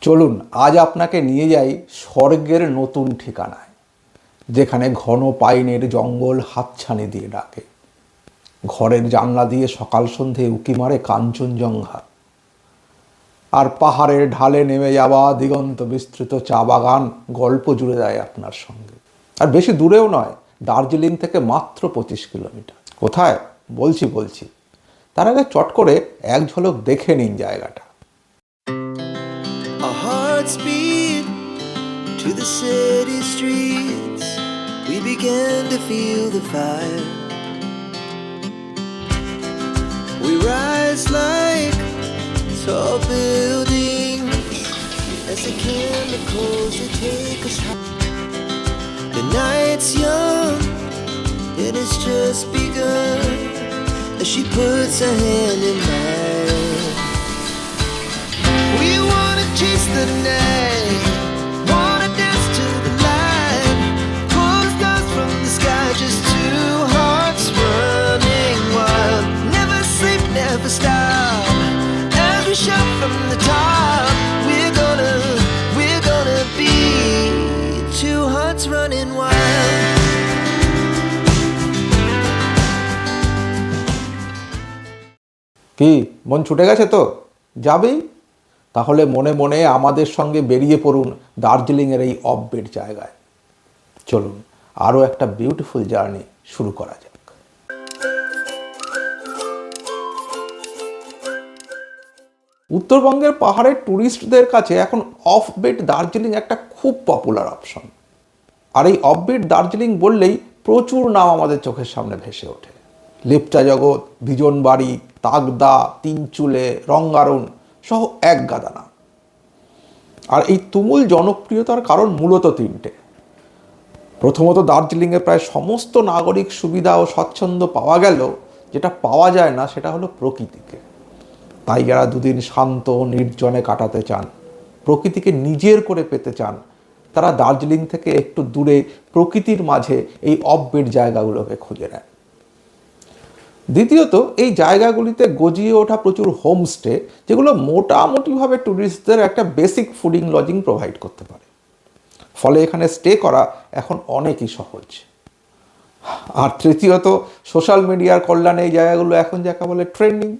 চলুন, আজ আপনাকে নিয়ে যাই স্বর্গের নতুন ঠিকানায়, যেখানে ঘন পাইনের জঙ্গল হাতছানি দিয়ে ডাকে। ঘরের জানলা দিয়ে সকাল সন্ধে উকি মারে কাঞ্চনজঙ্ঘা। আর পাহাড়ের ঢালে নেমে যাওয়া দিগন্ত বিস্তৃত চা বাগান গল্প জুড়ে দেয় আপনার সঙ্গে। আর বেশি দূরেও নয়, দার্জিলিং থেকে মাত্র পঁচিশ কিলোমিটার। কোথায়? বলছি বলছি। তার আগে চট করে এক ঝলক দেখে নিন জায়গাটা। To the city streets. We began to feel the fire. We rise like tall buildings as the chemicals they take us high. The night's young, it has just begun as she puts her hand in mine. We wanna chase the night, hearts running wild. কি, মন ছুটে গেছে তো? যাবেই তাহলে মনে মনে আমাদের সঙ্গে বেরিয়ে পড়ুন দার্জিলিংয়ের এই অফবিট জায়গায়। চলুন, আরও একটা বিউটিফুল জার্নি শুরু করা যাক। উত্তরবঙ্গের পাহাড়ের ট্যুরিস্টদের কাছে এখন অফবিট দার্জিলিং একটা খুব পপুলার অপশন আর এই অফবিট দার্জিলিং বললেই প্রচুর নাম আমাদের চোখের সামনে ভেসে ওঠে। লেপচা জগৎ বিজনবাড়ি তাগদা, তিনচুলে, রঙ্গারুণ সহ এক গাদা নাম। আর এই তুমুল জনপ্রিয়তার কারণ মূলত তিনটে। প্রথমত দার্জিলিংয়ে প্রায় সমস্ত নাগরিক সুবিধা ও স্বচ্ছন্দ পাওয়া গেল যেটা পাওয়া যায় না সেটা হলো প্রকৃতিকে। তাই যারা দুদিন শান্ত নির্জনে কাটাতে চান, প্রকৃতিকে নিজের করে পেতে চান তারা দার্জিলিং থেকে একটু দূরে প্রকৃতির মাঝে এই অফবিট জায়গাগুলোকে খুঁজে নেন দ্বিতীয়ত, এই জায়গাগুলিতে গজিয়ে ওঠা প্রচুর হোমস্টে, যেগুলো মোটামুটিভাবে ট্যুরিস্টদের একটা বেসিক ফুডিং লজিং প্রোভাইড করতে পারে। ফলে এখানে স্টে করা এখন অনেকই সহজ। আর তৃতীয়ত, সোশ্যাল মিডিয়ার কল্যাণে এই জায়গাগুলো এখন যাকে বলে ট্রেন্ডিং,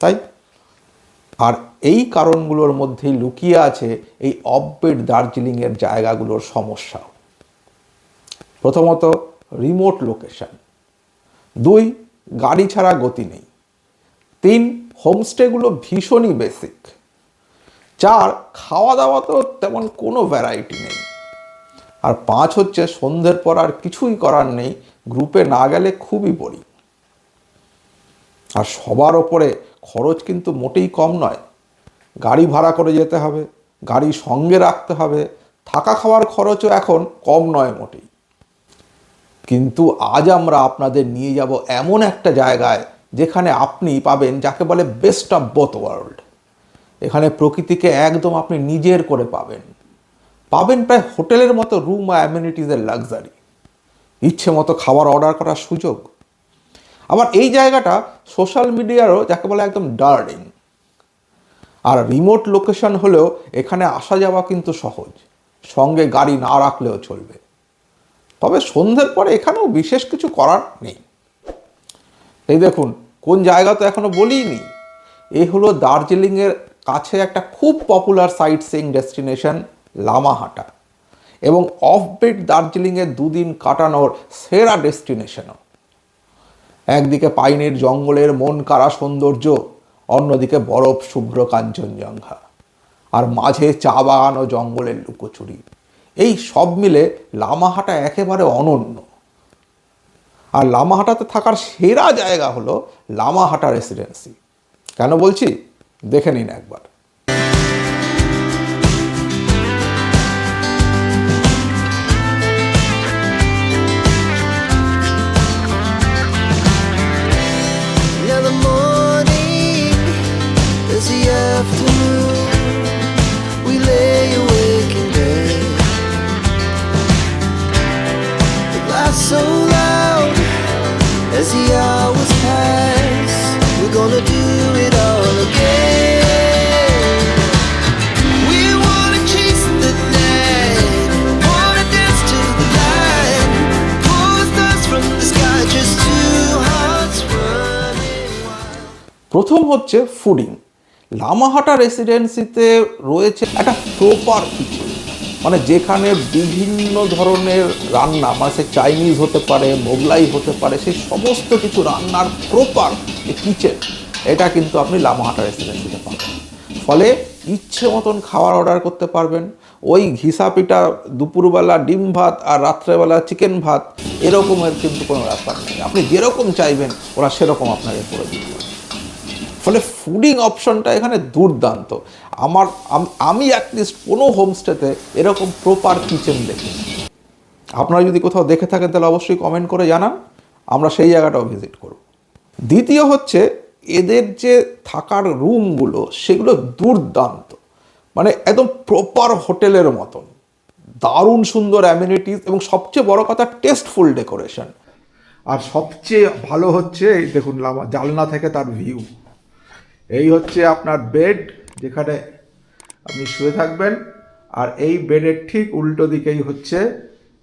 তাই? আর এই কারণগুলোর মধ্যেই লুকিয়ে আছে এই অফবেড দার্জিলিংয়ের জায়গাগুলোর সমস্যা। প্রথমত রিমোট লোকেশন দুই, গাড়ি ছাড়া গতি নেই। তিন হোমস্টেগুলো ভীষণই বেসিক চার খাওয়া দাওয়া তো তেমন কোনো ভ্যারাইটি নেই। আর পাঁচ হচ্ছে, সন্ধ্যের পর আর কিছুই করার নেই। গ্রুপে না গেলে খুবই বড়ি আর সবার ওপরে খরচ কিন্তু মোটেই কম নয়। গাড়ি ভাড়া করে যেতে হবে, গাড়ি সঙ্গে রাখতে হবে, থাকা খাওয়ার খরচও এখন কম নয় মোটেই। কিন্তু আজ আমরা আপনাদের নিয়ে যাব এমন একটা জায়গায় যেখানে আপনি পাবেন যাকে বলে বেস্ট অফ বোথ ওয়ার্ল্ড। এখানে প্রকৃতিকে একদম আপনি নিজের করে পাবেন। পাবেন প্রায় হোটেলের মতো রুম আর অ্যামিনিটিসের লাক্সারি। ইচ্ছে মতো খাবার অর্ডার করার সুযোগ আবার এই জায়গাটা সোশ্যাল মিডিয়ারও যাকে বলে একদম ডার্লিং আর রিমোট লোকেশন হলেও এখানে আসা যাওয়া কিন্তু সহজ। সঙ্গে গাড়ি না রাখলেও চলবে। তবে সন্ধ্যের পরে এখানেও বিশেষ কিছু করার নেই। এই দেখুন, কোন জায়গা তো এখনও বলিনি। এই হলো দার্জিলিংয়ের কাছে একটা খুব popular sightseeing destination Lamahatta. এবং অফ অফবিট দার্জিলিংয়ে দুদিন কাটানোর সেরা ডেস্টিনেশনও একদিকে পাইনের জঙ্গলের মন কাড়া সৌন্দর্য, অন্যদিকে বরফ শুভ্র কাঞ্চনজঙ্ঘা। আর মাঝে চা বাগান ও জঙ্গলের লুকোচুরি। এই সব মিলে লামাহাটা একেবারে অনন্য। আর লামাহাটাতে থাকার সেরা জায়গা হলো লামাহাটা রেসিডেন্সি। কেন বলছি? দেখে নিন একবার। প্রথম হচ্ছে ফুডিং। লামাহাটা রেসিডেন্সিতে রয়েছে একটা প্রপার কিচেন। মানে যেখানে বিভিন্ন ধরনের রান্না মানে সে চাইনিজ হতে পারে, মোগলাই হতে পারে সেই সমস্ত কিছু রান্নার প্রপার কিচেন। এটা কিন্তু আপনি লামাহাটা রেসিডেন্সিতে পাবেন। ফলে ইচ্ছে মতন খাবার অর্ডার করতে পারবেন। ওই ঘিসা পিঠা দুপুরবেলা ডিম ভাত আর রাত্রেবেলা চিকেন ভাত, এরকমের কিন্তু কোনো ব্যাপার নেই। আপনি যেরকম চাইবেন, ওরা সেরকম আপনাকে করে দিতে পারবে। ফলে ফুডিং অপশনটা এখানে দুর্দান্ত। আমার, আম- অ্যাটলিস্ট কোনো হোমস্টেতে এরকম প্রপার কিচেন দেখি আপনারা যদি কোথাও দেখে থাকেন, তাহলে অবশ্যই কমেন্ট করে জানান। আমরা সেই জায়গাটাও ভিজিট করব। দ্বিতীয় হচ্ছে, এদের যে থাকার রুমগুলো সেগুলো দুর্দান্ত। মানে একদম প্রপার হোটেলের মতন। দারুণ সুন্দর অ্যামিনিটিস এবং সবচেয়ে বড় কথা টেস্টফুল ডেকোরেশন আর সবচেয়ে ভালো হচ্ছে দেখুন জানলা থেকে তার ভিউ এই হচ্ছে আপনার বেড যেখানে আপনি শুয়ে থাকবেন, আর এই বেডের ঠিক উল্টো দিকেই হচ্ছে,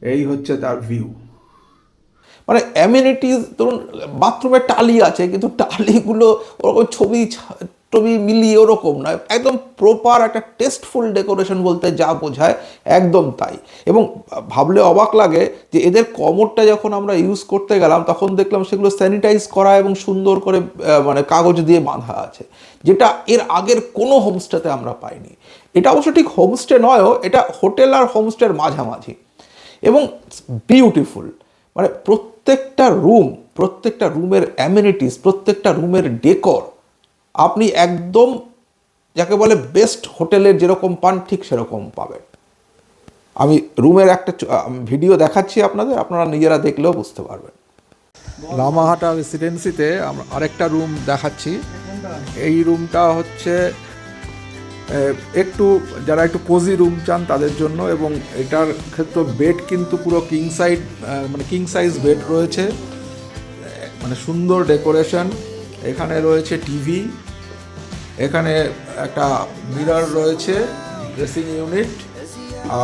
এই হচ্ছে তার ভিউ মানে অ্যামিনিটিস ধরুন বাথরুমে টালি আছে, কিন্তু টালিগুলো ওরকম ছবি টবি মিলিয়ে ওরকম নয়, একদম প্রপার একটা টেস্টফুল ডেকোরেশন বলতে যা বোঝায় একদম তাই। এবং ভাবলে অবাক লাগে যে এদের কমরটা যখন আমরা ইউজ করতে গেলাম, তখন দেখলাম সেগুলো স্যানিটাইজ করা এবং সুন্দর করে মানে কাগজ দিয়ে বাঁধা আছে, যেটা এর আগের কোনো হোমস্টেতে আমরা পাইনি। এটা অবশ্য ঠিক হোমস্টে নয়ও, এটা হোটেল আর হোমস্টের মাঝামাঝি। এবং বিউটিফুল মানে প্রত্যেকটা রুম প্রত্যেকটা রুমের অ্যামিনিটিস প্রত্যেকটা রুমের ডেকর আপনি একদম যাকে বলে বেস্ট হোটেলের যেরকম পান, ঠিক সেরকম পাবেন। আমি রুমের একটা ভিডিও দেখাচ্ছি আপনাদের, আপনারা নিজেরা দেখলেও বুঝতে পারবেন। লামাহাটা রেসিডেন্সিতে আমরা আরেকটা রুম দেখাচ্ছি। এই রুমটা হচ্ছে একটু যারা একটু কোজি রুম চান তাদের জন্য এবং এটার ক্ষেত্রে বেড কিন্তু পুরো কিং সাইড মানে কিং সাইজ বেড রয়েছে। মানে সুন্দর ডেকোরেশন এখানে রয়েছে টিভি, এখানে একটা মিরর রয়েছে, ড্রেসিং ইউনিট,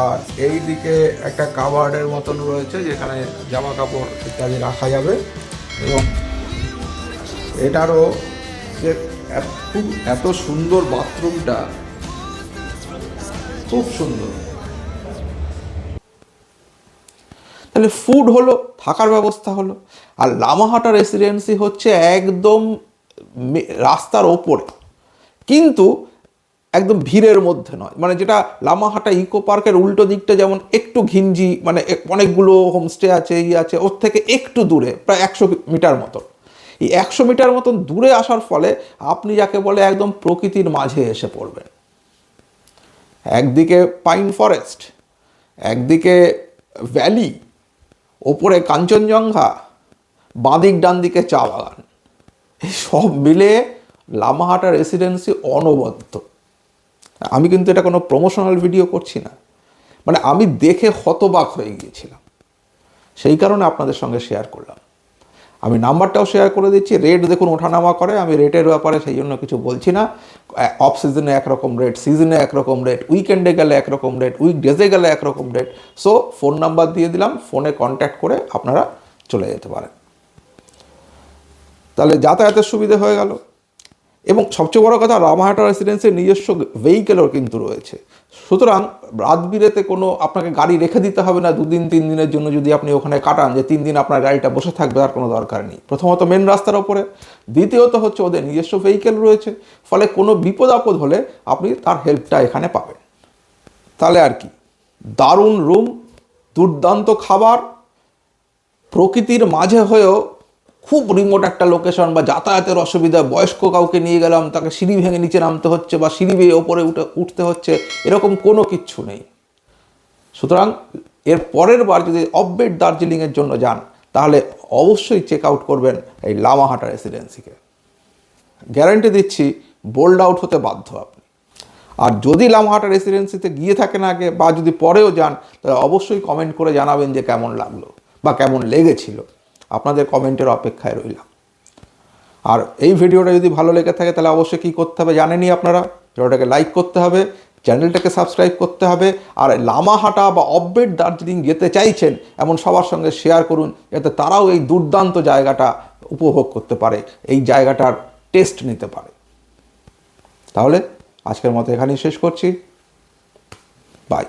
আর এই দিকে একটা কাভার্ডের মতন রয়েছে যেখানে জামা কাপড় ইত্যাদি রাখা যাবে। এবং এটারও যে খুব এত সুন্দর বাথরুমটা, খুব সুন্দর। তাহলে ফুড হলো, থাকার ব্যবস্থা হলো, আর লামাহাটা রেসিডেন্সি হচ্ছে একদম রাস্তার ওপরে। কিন্তু একদম ভিড়ের মধ্যে নয়। মানে যেটা লামাহাটা ইকো পার্কের উল্টো দিকটা যেমন একটু ঘিঞ্জি মানে অনেকগুলো হোমস্টে আছে ই আছে, ওর থেকে একটু দূরে, প্রায় একশো মিটার মতন। এই একশো মিটার মতন দূরে আসার ফলে আপনি যাকে বলে একদম প্রকৃতির মাঝে এসে পড়বেন। একদিকে পাইন ফরেস্ট একদিকে ভ্যালি ওপরে কাঞ্চনজঙ্ঘা, বাঁদিক ডান দিকে চা বাগান। এই সব মিলে লামাহাটা রেসিডেন্সি অনবদ্য। আমি কিন্তু এটা কোনো প্রমোশনাল ভিডিও করছি না। মানে আমি দেখে হতবাক হয়ে গিয়েছিলাম। সেই কারণে আপনাদের সঙ্গে শেয়ার করলাম। আমি নাম্বারটাও শেয়ার করে দিচ্ছি। রেট দেখুন, ওঠানামা করে। আমি রেটের ব্যাপারে সেই জন্য কিছু বলছি না। অফ সিজনে একরকম রেট সিজনে একরকম রেট উইকেন্ডে গেলে একরকম রেট উইক ডেজে গেলে একরকম রেট সো ফোন নাম্বার দিয়ে দিলাম। ফোনে কন্ট্যাক্ট করে আপনারা চলে যেতে পারেন। তাহলে যাতায়াতের সুবিধে হয়ে গেল। এবং সবচেয়ে বড় কথা, রামাহাটা রেসিডেন্সির নিজস্ব ভেহিকেলও কিন্তু রয়েছে। সুতরাং রাত বিরেতে কোনো আপনাকে গাড়ি রেখে দিতে হবে না, দুদিন, তিন দিনের জন্য যদি আপনি ওখানে কাটান যে তিন দিন আপনার গাড়িটা বসে থাকবে, তার কোনো দরকার নেই। প্রথমত মেন রাস্তার ওপরে, দ্বিতীয়ত হচ্ছে ওদের নিজস্ব ভেহিকেল রয়েছে, ফলে কোনো বিপদ আপদ হলে আপনি তার হেল্পটা এখানে পাবেন। তাহলে আর কি, দারুণ রুম দুর্দান্ত খাবার, প্রকৃতির মাঝে হয়েও খুব রিমোট একটা লোকেশন বা যাতায়াতের অসুবিধা, বয়স্ক কাউকে নিয়ে গেলাম, তাকে সিঁড়ি ভেঙে নিচে নামতে হচ্ছে বা সিঁড়ি বেয়ে ওপরে উঠে, উঠতে হচ্ছে, এরকম কোনো কিচ্ছু নেই। সুতরাং এর পরের বার যদি অববেট দার্জিলিংয়ের জন্য যান, তাহলে অবশ্যই চেক আউট করবেন এই লামাহাটা রেসিডেন্সিকে গ্যারান্টি দিচ্ছি বোল্ড আউট হতে বাধ্য আপনি। আর যদি লামহাটা রেসিডেন্সিতে গিয়ে থাকেন আগে বা যদি পরেও যান, তাহলে অবশ্যই কমেন্ট করে জানাবেন যে কেমন লাগল বা কেমন লেগেছিল। আপনাদের কমেন্টের অপেক্ষায় রইলাম। আর এই ভিডিওটা যদি ভালো লেগে থাকে, তাহলে অবশ্যই কী করতে হবে জানেনই আপনারা? ভিডিওটাকে লাইক করতে হবে, চ্যানেলটাকে সাবস্ক্রাইব করতে হবে, আর লামাহাটা বা অববেট দার্জিলিং যেতে চাইছেন, এমন সবার সঙ্গে শেয়ার করুন, যাতে তারাও এই দুর্দান্ত জায়গাটা উপভোগ করতে পারে, এই জায়গাটার টেস্ট নিতে পারে। তাহলে আজকের মতো এখানেই শেষ করছি। বাই